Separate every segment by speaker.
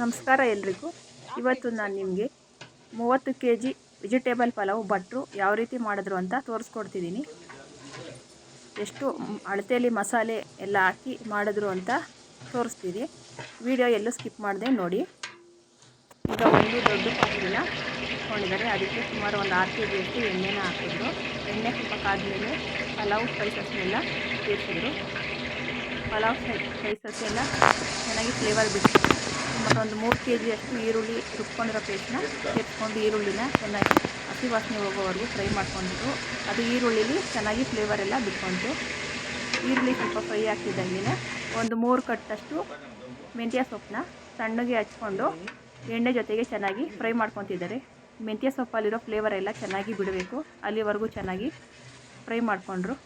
Speaker 1: ನಮಸ್ಕಾರ ಎಲ್ರಿಗೂ. ಇವತ್ತು ನಾನು ನಿಮಗೆ ಮೂವತ್ತು ಕೆ ಜಿ ವೆಜಿಟೇಬಲ್ ಪಲಾವ್ ಭಟ್ರು ಯಾವ ರೀತಿ ಮಾಡಿದ್ರು ಅಂತ ತೋರಿಸ್ಕೊಡ್ತಿದ್ದೀನಿ ಎಷ್ಟು ಅಳತೆಯಲ್ಲಿ ಮಸಾಲೆ ಎಲ್ಲ ಹಾಕಿ ಮಾಡಿದ್ರು ಅಂತ ತೋರಿಸ್ತೀನಿ ವಿಡಿಯೋ ಎಲ್ಲೂ ಸ್ಕಿಪ್ ಮಾಡಿದೆ ನೋಡಿ. ಈಗ ಒಂದು ದೊಡ್ಡ ಪಾತ್ರೆನ ಇಟ್ಕೊಂಡಿದ್ದಾರೆ ಅದಕ್ಕೆ ಸುಮಾರು ಒಂದು ಆರು ಕೆ ಜಿಯಷ್ಟು ಎಣ್ಣೆನ ಹಾಕಿದ್ರು. ಎಣ್ಣೆ ಸ್ವಲ್ಪ ಕಾದ್ಮೇಲೆ ಪಲಾವ್ ಸ್ಪೈಸಸ್ನೆಲ್ಲ ಸೇರಿಸಿದ್ರು. ಪಲಾವ್ ಸ್ಪೈಸಸ್ ಎಲ್ಲ ಚೆನ್ನಾಗಿ ಫ್ಲೇವರ್ ಬಿಟ್ಟು ಮತ್ತು ಒಂದು ಮೂರು ಕೆ ಜಿಯಷ್ಟು ಈರುಳ್ಳಿ ರುಬ್ಕೊಂಡಿರೋ ಪೇಸ್ಟ್ನ ಸೇರಿಸ್ಕೊಂಡು ಈರುಳ್ಳಿನ ಚೆನ್ನಾಗಿ ಹಸಿ ವಾಸನೆ ಹೋಗೋವರೆಗೂ ಫ್ರೈ ಮಾಡ್ಕೊಂಡಿದ್ದು ಅದು ಈರುಳ್ಳಿಲಿ ಚೆನ್ನಾಗಿ ಫ್ಲೇವರ್ ಎಲ್ಲ ಬಿಟ್ಕೊಂತು ಈರುಳ್ಳಿ ಸ್ವಲ್ಪ ಫ್ರೈ ಆಗ್ತಿದ್ದಂಗೆ ಒಂದು ಮೂರು ಕಟ್ಟಷ್ಟು ಮೆಂತ್ಯ ಸೊಪ್ಪನ್ನ ಸಣ್ಣಗೆ ಹಚ್ಕೊಂಡು ಎಣ್ಣೆ ಜೊತೆಗೆ ಚೆನ್ನಾಗಿ ಫ್ರೈ ಮಾಡ್ಕೊತಿದ್ದಾರೆ. ಮೆಂತ್ಯ ಸೊಪ್ಪಲ್ಲಿರೋ ಫ್ಲೇವರ್ ಎಲ್ಲ ಚೆನ್ನಾಗಿ ಬಿಡಬೇಕು. ಅಲ್ಲಿವರೆಗೂ ಚೆನ್ನಾಗಿ ಫ್ರೈ ಮಾಡಿಕೊಂಡ್ರು.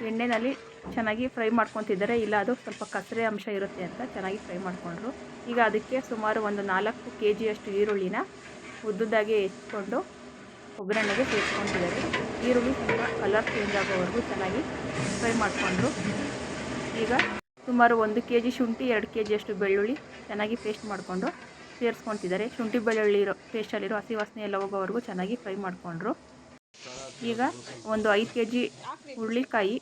Speaker 1: ಎಣ್ಣೆಯಲ್ಲಿ ಚೆನ್ನಾಗಿ ಫ್ರೈ ಮಾಡ್ಕೊತಿದ್ದಾರೆ. ಇಲ್ಲ, ಅದು ಸ್ವಲ್ಪ ಕಸರೆ ಅಂಶ ಇರುತ್ತೆ ಅಂತ ಚೆನ್ನಾಗಿ ಫ್ರೈ ಮಾಡಿಕೊಂಡ್ರು. ಈಗ ಅದಕ್ಕೆ ಸುಮಾರು ಒಂದು ನಾಲ್ಕು ಕೆ ಜಿಯಷ್ಟು ಈರುಳ್ಳಿನ ಉದ್ದುದ್ದಾಗಿ ಹೆಚ್ಚಿಕೊಂಡು ಒಗ್ಗರಣೆಗೆ ಸೇರಿಸ್ಕೊಂಡಿದ್ದಾರೆ ಈರುಳ್ಳಿ ಸ್ವಲ್ಪ ಕಲರ್ ಚೇಂಜ್ ಆಗೋವರೆಗೂ ಚೆನ್ನಾಗಿ ಫ್ರೈ ಮಾಡಿಕೊಂಡ್ರು. ಈಗ ಸುಮಾರು ಒಂದು ಕೆ ಜಿ ಶುಂಠಿ, ಎರಡು ಕೆ ಜಿಯಷ್ಟು ಬೆಳ್ಳುಳ್ಳಿ ಚೆನ್ನಾಗಿ ಪೇಸ್ಟ್ ಮಾಡಿಕೊಂಡು ಸೇರಿಸ್ಕೊತಿದ್ದಾರೆ. ಶುಂಠಿ, ಬೆಳ್ಳುಳ್ಳಿ ಇರೋ ಪೇಸ್ಟಲ್ಲಿರೋ ಹಸಿ ವಾಸನೆ ಎಲ್ಲ ಹೋಗೋವರೆಗೂ ಚೆನ್ನಾಗಿ ಫ್ರೈ ಮಾಡಿಕೊಂಡ್ರು. ಈಗ ಒಂದು ಐದು ಕೆ ಜಿ ಹುರುಳಿಕಾಯಿ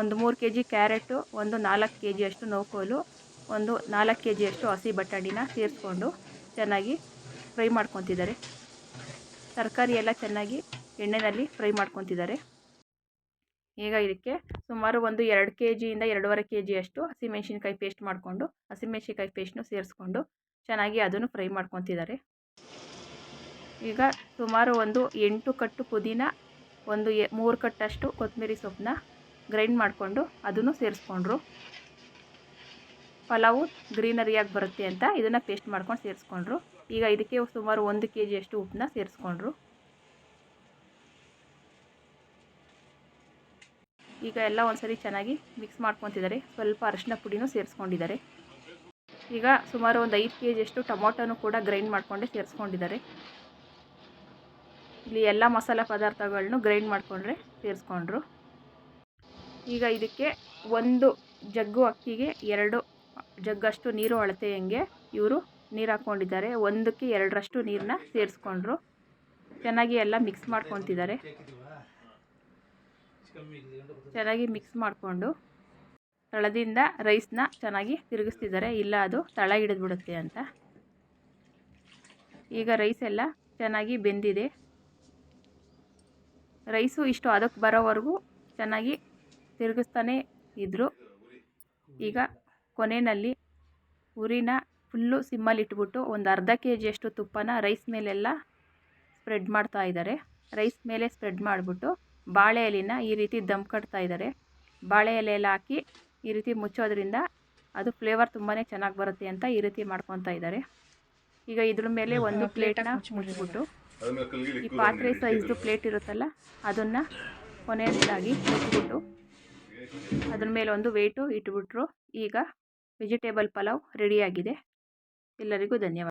Speaker 1: ಒಂದು ಮೂರು ಕೆ ಜಿ ಕ್ಯಾರೆಟು, ಒಂದು ನಾಲ್ಕು ಕೆ ಜಿಯಷ್ಟು ನೋಕೋಲು, ಒಂದು ನಾಲ್ಕು ಕೆ ಜಿಯಷ್ಟು ಹಸಿ ಬಟಾಣಿನ ಸೇರಿಸ್ಕೊಂಡು ಚೆನ್ನಾಗಿ ಫ್ರೈ ಮಾಡ್ಕೊತಿದ್ದಾರೆ. ತರಕಾರಿ ಎಲ್ಲ ಚೆನ್ನಾಗಿ ಎಣ್ಣೆಯಲ್ಲಿ ಫ್ರೈ ಮಾಡ್ಕೊತಿದ್ದಾರೆ. ಈಗ ಇದಕ್ಕೆ ಸುಮಾರು ಒಂದು ಎರಡು ಕೆ ಜಿಯಿಂದ ಎರಡೂವರೆ ಕೆ ಜಿಯಷ್ಟು ಹಸಿಮೆಣ್ಸಿನ್ಕಾಯಿ ಪೇಸ್ಟ್ ಮಾಡಿಕೊಂಡು, ಹಸಿಮೆಣ್ಸಿನ್ಕಾಯಿ ಪೇಸ್ಟ್ನು ಸೇರಿಸ್ಕೊಂಡು ಚೆನ್ನಾಗಿ ಅದನ್ನು ಫ್ರೈ ಮಾಡ್ಕೊತಿದ್ದಾರೆ. ಈಗ ಸುಮಾರು ಒಂದು ಎಂಟು ಕಟ್ಟು ಪುದೀನ, ಒಂದು ಎ ಮೂರು ಕಟ್ಟಷ್ಟು ಕೊತ್ತಂಬರಿ ಸೊಪ್ಪನ್ನ ಗ್ರೈಂಡ್ ಮಾಡಿಕೊಂಡು ಅದನ್ನು ಸೇರಿಸ್ಕೊಂಡ್ರು. ಪಲಾವು ಗ್ರೀನರಿಯಾಗಿ ಬರುತ್ತೆ ಅಂತ ಇದನ್ನು ಪೇಸ್ಟ್ ಮಾಡ್ಕೊಂಡು ಸೇರಿಸ್ಕೊಂಡ್ರು. ಈಗ ಇದಕ್ಕೆ ಸುಮಾರು ಒಂದು ಕೆ ಜಿಯಷ್ಟು ಉಪ್ಪನ್ನ ಸೇರಿಸ್ಕೊಂಡ್ರು. ಈಗ ಎಲ್ಲ ಒಂದ್ಸರಿ ಚೆನ್ನಾಗಿ ಮಿಕ್ಸ್ ಮಾಡ್ಕೊತಿದ್ದಾರೆ. ಸ್ವಲ್ಪ ಅರಿಶಿನ ಪುಡಿನೂ ಸೇರಿಸ್ಕೊಂಡಿದ್ದಾರೆ. ಈಗ ಸುಮಾರು ಒಂದು ಐದು ಕೆ ಜಿಯಷ್ಟು ಟೊಮೊಟೊನು ಕೂಡ ಗ್ರೈಂಡ್ ಮಾಡಿಕೊಂಡೆ ಸೇರಿಸ್ಕೊಂಡಿದ್ದಾರೆ. ಇಲ್ಲಿ ಎಲ್ಲ ಮಸಾಲೆ ಪದಾರ್ಥಗಳನ್ನು ಗ್ರೈಂಡ್ ಮಾಡಿಕೊಂಡ್ರೆ ಸೇರಿಸ್ಕೊಂಡ್ರು. ಈಗ ಇದಕ್ಕೆ ಒಂದು ಜಗ್ಗು ಅಕ್ಕಿಗೆ ಎರಡು ಜಗ್ಗಷ್ಟು ನೀರು ಅಳತೆ ಹೆಂಗೆ ಇವರು ನೀರು ಹಾಕ್ಕೊಂಡಿದ್ದಾರೆ. ಒಂದಕ್ಕೆ ಎರಡರಷ್ಟು ನೀರನ್ನ ಸೇರಿಸ್ಕೊಂಡ್ರು. ಚೆನ್ನಾಗಿ ಎಲ್ಲ ಮಿಕ್ಸ್ ಮಾಡ್ಕೊತಿದ್ದಾರೆ. ಚೆನ್ನಾಗಿ ಮಿಕ್ಸ್ ಮಾಡಿಕೊಂಡು ತಳದಿಂದ ರೈಸ್ನ ಚೆನ್ನಾಗಿ ತಿರುಗಿಸ್ತಿದ್ದಾರೆ. ಇಲ್ಲ ಅದು ತಳ ಹಿಡಿದ್ಬಿಡುತ್ತೆ ಅಂತ. ಈಗ ರೈಸ್ ಎಲ್ಲ ಚೆನ್ನಾಗಿ ಬೆಂದಿದೆ. ರೈಸು ಇಷ್ಟು ಅದಕ್ಕೆ ಬರೋವರೆಗೂ ಚೆನ್ನಾಗಿ ತಿರುಗಿಸ್ತಾನೆ ಇದ್ದರು ಈಗ ಕೊನೆಯಲ್ಲಿ ಉರಿನ ಫುಲ್ಲು ಸಿಮ್ಮಲ್ಲಿ ಇಟ್ಬಿಟ್ಟು ಒಂದು ಅರ್ಧ ಕೆ ಜಿಯಷ್ಟು ತುಪ್ಪನ ರೈಸ್ ಮೇಲೆಲ್ಲ ಸ್ಪ್ರೆಡ್ ಮಾಡ್ತಾ ಇದ್ದಾರೆ ರೈಸ್ ಮೇಲೆ ಸ್ಪ್ರೆಡ್ ಮಾಡಿಬಿಟ್ಟು ಬಾಳೆ ಎಲೆನ ಈ ರೀತಿ ದಮ್ ಕಟ್ತಾ ಇದ್ದಾರೆ ಬಾಳೆ ಎಲೆ ಎಲ್ಲ ಹಾಕಿ ಈ ರೀತಿ ಮುಚ್ಚೋದ್ರಿಂದ ಅದು ಫ್ಲೇವರ್ ತುಂಬಾ ಚೆನ್ನಾಗಿ ಬರುತ್ತೆ ಅಂತ ಈ ರೀತಿ ಮಾಡ್ಕೊತಾ ಇದ್ದಾರೆ ಈಗ ಇದ್ರ ಮೇಲೆ ಒಂದು ಪ್ಲೇಟನ್ನ ಮುಚ್ಚಿಬಿಟ್ಟು ಈ ಪಾತ್ರೆ ಸೈಜ್ದು ಪ್ಲೇಟ್ ಇರುತ್ತಲ್ಲ ಅದನ್ನು ಕೊನೆಯದಾಗಿ ಮುಚ್ಚಿಬಿಟ್ಟು ಅದ್ರ ಮೇಲೆ ಒಂದು ವೇಟು ಇಟ್ಬಿಟ್ರು. ಈಗ ವೆಜಿಟೇಬಲ್ ಪಲಾವ್ ರೆಡಿಯಾಗಿದೆ ಎಲ್ಲರಿಗೂ ಧನ್ಯವಾದ.